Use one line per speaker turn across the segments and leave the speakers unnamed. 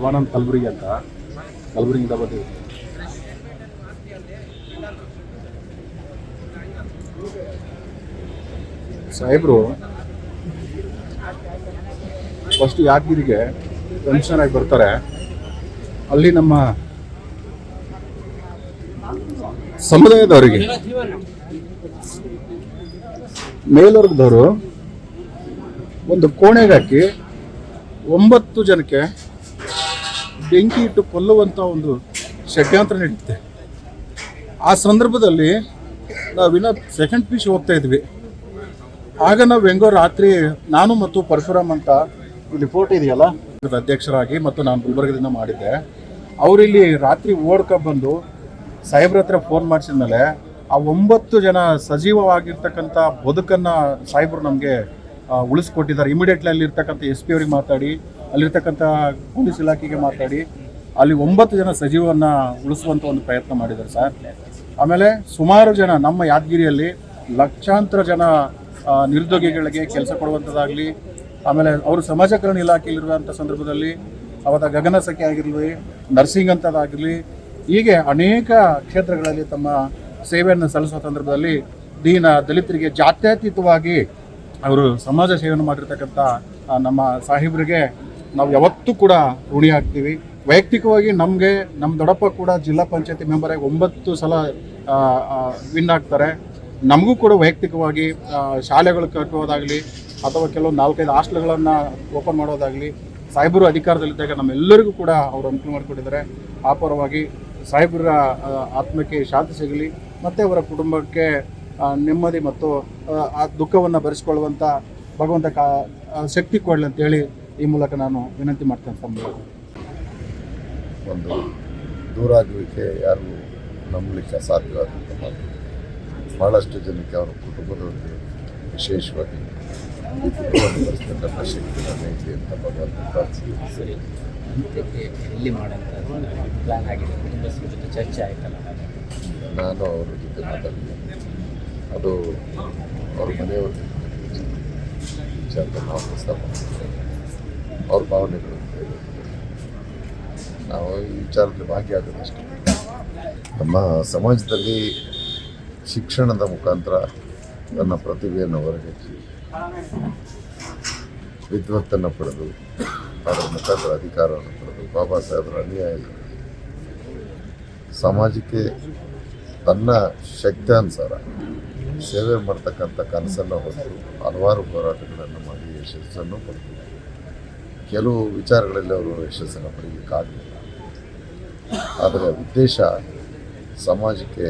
ಶಿವಾನಂದ್ ಕಲಬುರ್ಗಿ ಅಂತ. ಕಲಬುರ್ಗಿಯಿಂದ ಬಂದಿದ್ದೀವಿ ಸಾಹೇಬರು ಫಸ್ಟ್ ಯಾದಗಿರಿಗೆ ಕಮಿಷನರ್ ಆಗಿ ಬರ್ತಾರೆ. ಅಲ್ಲಿ ನಮ್ಮ ಸಮುದಾಯದವರಿಗೆ, ಮೇಲ್ವರ್ಗದವರು ಒಂದು ಕೋಣೆಗೆ ಹಾಕಿ ಒಂಬತ್ತು ಜನಕ್ಕೆ ಬೆಂಕಿ ಇಟ್ಟು ಕೊಲ್ಲುವಂಥ ಒಂದು ಷಡ್ಯಂತ್ರ ನಡೆಯುತ್ತೆ ಆ ಸಂದರ್ಭದಲ್ಲಿ ನಾವಿನ್ನ ಸೆಕೆಂಡ್ ಪೀಸ್ ಹೋಗ್ತಾ ಇದ್ವಿ. ಆಗ ನಾವು ಹೆಂಗೋ ರಾತ್ರಿ ನಾನು ಮತ್ತು ಪರಶುರಾಮ್ ಅಂತ ಇಲ್ಲಿ ಫೋಟೋ ಇದೆಯಲ್ಲ ಅಧ್ಯಕ್ಷರಾಗಿ ಮತ್ತು ನಾನು ಗುಲ್ಬರ್ಗದಿಂದ ಮಾಡಿದ್ದೆ. ಅವರಿಲ್ಲಿ ರಾತ್ರಿ ಬಂದು ಸಾಹೇಬ್ರ ಹತ್ರ ಫೋನ್ ಮಾಡಿಸಿದ್ಮೇಲೆ ಆ ಒಂಬತ್ತು ಜನ ಸಜೀವವಾಗಿರ್ತಕ್ಕಂಥ ಬದುಕನ್ನು ಸಾಹೇಬ್ರು ನಮಗೆ ಉಳಿಸ್ಕೊಟ್ಟಿದ್ದಾರೆ. ಇಮಿಡಿಯೇಟ್ಲಿ ಅಲ್ಲಿರ್ತಕ್ಕಂಥ ಎಸ್ ಪಿ ಅವ್ರಿಗೆ ಮಾತಾಡಿ ಅಲ್ಲಿರ್ತಕ್ಕಂಥ ಪೊಲೀಸ್ ಇಲಾಖೆಗೆ ಮಾತಾಡಿ ಅಲ್ಲಿ ಒಂಬತ್ತು ಜನ ಸಜೀವನ್ನ ಉಳಿಸುವಂಥ ಒಂದು ಪ್ರಯತ್ನ ಮಾಡಿದ್ದಾರೆ ಸರ್. ಆಮೇಲೆ ಸುಮಾರು ಜನ ನಮ್ಮ ಯಾದಗಿರಿಯಲ್ಲಿ ಲಕ್ಷಾಂತರ ಜನ ನಿರುದ್ಯೋಗಿಗಳಿಗೆ ಕೆಲಸ ಕೊಡುವಂಥದ್ದಾಗಲಿ ಆಮೇಲೆ ಅವರು ಸಮಾಜ ಕಲ್ಯಾಣ ಇಲಾಖೆಯಲ್ಲಿರುವಂಥ ಸಂದರ್ಭದಲ್ಲಿ ಅವರ ಗಗನ ಸಖಿ ಆಗಿರಲಿ, ನರ್ಸಿಂಗ್ ಅಂತದಾಗಿರಲಿ ಹೀಗೆ ಅನೇಕ ಕ್ಷೇತ್ರಗಳಲ್ಲಿ ತಮ್ಮ ಸೇವೆಯನ್ನು ಸಲ್ಲಿಸುವ ಸಂದರ್ಭದಲ್ಲಿ ದೀನ ದಲಿತರಿಗೆ ಜಾತ್ಯತೀತವಾಗಿ ಅವರು ಸಮಾಜ ಸೇವೆಯನ್ನು ಮಾಡಿರ್ತಕ್ಕಂಥ ನಮ್ಮ ಸಾಹೇಬರಿಗೆ ನಾವು ಯಾವತ್ತೂ ಕೂಡ ಋಣಿ ಆಗ್ತೀವಿ ವೈಯಕ್ತಿಕವಾಗಿ ನಮಗೆ ನಮ್ಮ ದೊಡ್ಡಪ್ಪ ಕೂಡ ಜಿಲ್ಲಾ ಪಂಚಾಯತಿ ಮೆಂಬರಾಗಿ ಒಂಬತ್ತು ಸಲ ವಿನ್ ಆಗ್ತಾರೆ. ನಮಗೂ ಕೂಡ ವೈಯಕ್ತಿಕವಾಗಿ ಶಾಲೆಗಳು ಕಟ್ಟುವುದಾಗಲಿ ಅಥವಾ ಕೆಲವು ನಾಲ್ಕೈದು ಹಾಸ್ಟೆಲ್ಗಳನ್ನು ಓಪನ್ ಮಾಡೋದಾಗಲಿ ಸಾಹೇಬರು ಅಧಿಕಾರದಲ್ಲಿದ್ದಾಗ ನಮ್ಮೆಲ್ಲರಿಗೂ ಕೂಡ ಅವರು ಅನುಕೂಲ ಮಾಡಿಕೊಟ್ಟಿದ್ದಾರೆ. ಆ ಪರವಾಗಿ ಸಾಹೇಬರ ಆತ್ಮಕ್ಕೆ ಶಾಂತಿ ಸಿಗಲಿ ಮತ್ತು ಅವರ ಕುಟುಂಬಕ್ಕೆ ನೆಮ್ಮದಿ ಮತ್ತು ಆ, ದುಃಖವನ್ನು ಭರಿಸ್ಕೊಳ್ಳುವಂಥ ಭಗವಂತ ಕಾ ಶಕ್ತಿ ಕೊಡಲಿ ಅಂತೇಳಿ ಈ ಮೂಲಕ ನಾನು ವಿನಂತಿ ಮಾಡ್ತೇನೆ ತಮ್ಮ.
ಒಂದು ದೂರಾಗುವಿಕೆ ಯಾರು ನಂಬಲಿಕ್ಕೆ ಅಸಾಧ್ಯವಾದಂಥ ಮಾತು ಭಾಳಷ್ಟು ಜನಕ್ಕೆ ಅವರ ಕುಟುಂಬದವರಿಗೆ ವಿಶೇಷವಾಗಿ ಈ ನನಗೆ ಅಂತ ಭಗವಂತ ಪ್ರಾರ್ಥಿಸಿ
ಎಲ್ಲಿ ಮಾಡೋಂಥ ಪ್ಲಾನ್ ಆಗಿದೆ ಕುಟುಂಬಸ್ಥರ ಜೊತೆ ಚರ್ಚೆ ಆಯ್ತಲ್ಲ
ನಾನು ಅವರ ಜೊತೆ ಮಾತಾಡಿದೆ ಅದು ಅವ್ರ ಮನೆಯವ್ರ ವಿಚಾರದ ನಾವು ಪ್ರಸ್ತಾಪ. ಅವ್ರ ಭಾವನೆಗಳು. ನಾವು ಈ ವಿಚಾರದಲ್ಲಿ ಭಾಗಿಯಾಗೋದಷ್ಟೇ ನಮ್ಮ ಸಮಾಜದಲ್ಲಿ ಶಿಕ್ಷಣದ ಮುಖಾಂತರ ತನ್ನ ಪ್ರತಿಭೆಯನ್ನು ಹೊರಗೆಚ್ಚಿ ವಿದ್ವತ್ತನ್ನು ಪಡೆದು, ಅದರ ಮುಖಾಂತರ ಅಧಿಕಾರವನ್ನು ಪಡೆದು, ಬಾಬಾ ಸಾಹೇಬರ ಅನ್ಯಾಯ ಸಮಾಜಕ್ಕೆ ತನ್ನ ಶಕ್ತ್ಯಾನುಸಾರ ಸೇವೆ ಮಾಡ್ತಕ್ಕಂಥ ಕನಸನ್ನು ಹೊತ್ತು ಹಲವಾರು ಹೋರಾಟಗಳನ್ನು ಮಾಡಿ ಯಶಸ್ಸನ್ನು ಪಡೆದು ಕೆಲವು ವಿಚಾರಗಳಲ್ಲಿ ಅವರು ಯಶಸ್ಸನ್ನು ಪಡೆಯಲಿಕ್ಕಾಗಲಿಲ್ಲ ಆದರೆ ಉದ್ದೇಶ ಸಮಾಜಕ್ಕೆ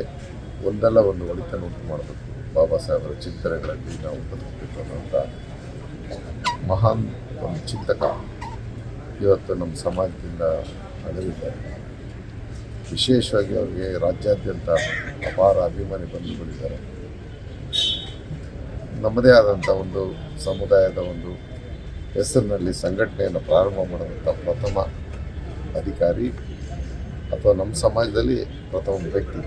ಒಂದಲ್ಲ ಒಂದು ಒಳಿತನ್ನು ಉಂಟು ಮಾಡಬೇಕು. ಬಾಬಾ ಸಾಹೇಬರ ಚಿಂತನೆಗಳಲ್ಲಿ ನಾವು ಬದುಕಬೇಕು ಅನ್ನೋಂಥ ಮಹಾನ್ ಒಂದು ಚಿಂತಕ ಇವತ್ತು ನಮ್ಮ ಸಮಾಜದಿಂದ ಅಗಲಿದ್ದಾರೆ ವಿಶೇಷವಾಗಿ ಅವರಿಗೆ ರಾಜ್ಯಾದ್ಯಂತ ಅಪಾರ ಅಭಿಮಾನಿ ಬಂಧುಗಳಿದ್ದಾರೆ. ನಮ್ಮದೇ ಆದಂಥ ಒಂದು ಸಮುದಾಯದ ಒಂದು ಹೆಸರಿನಲ್ಲಿ ಸಂಘಟನೆಯನ್ನು ಪ್ರಾರಂಭ ಮಾಡುವಂಥ ಪ್ರಥಮ ಅಧಿಕಾರಿ ಅಥವಾ ನಮ್ಮ ಸಮಾಜದಲ್ಲಿ ಪ್ರಥಮ ವ್ಯಕ್ತಿ.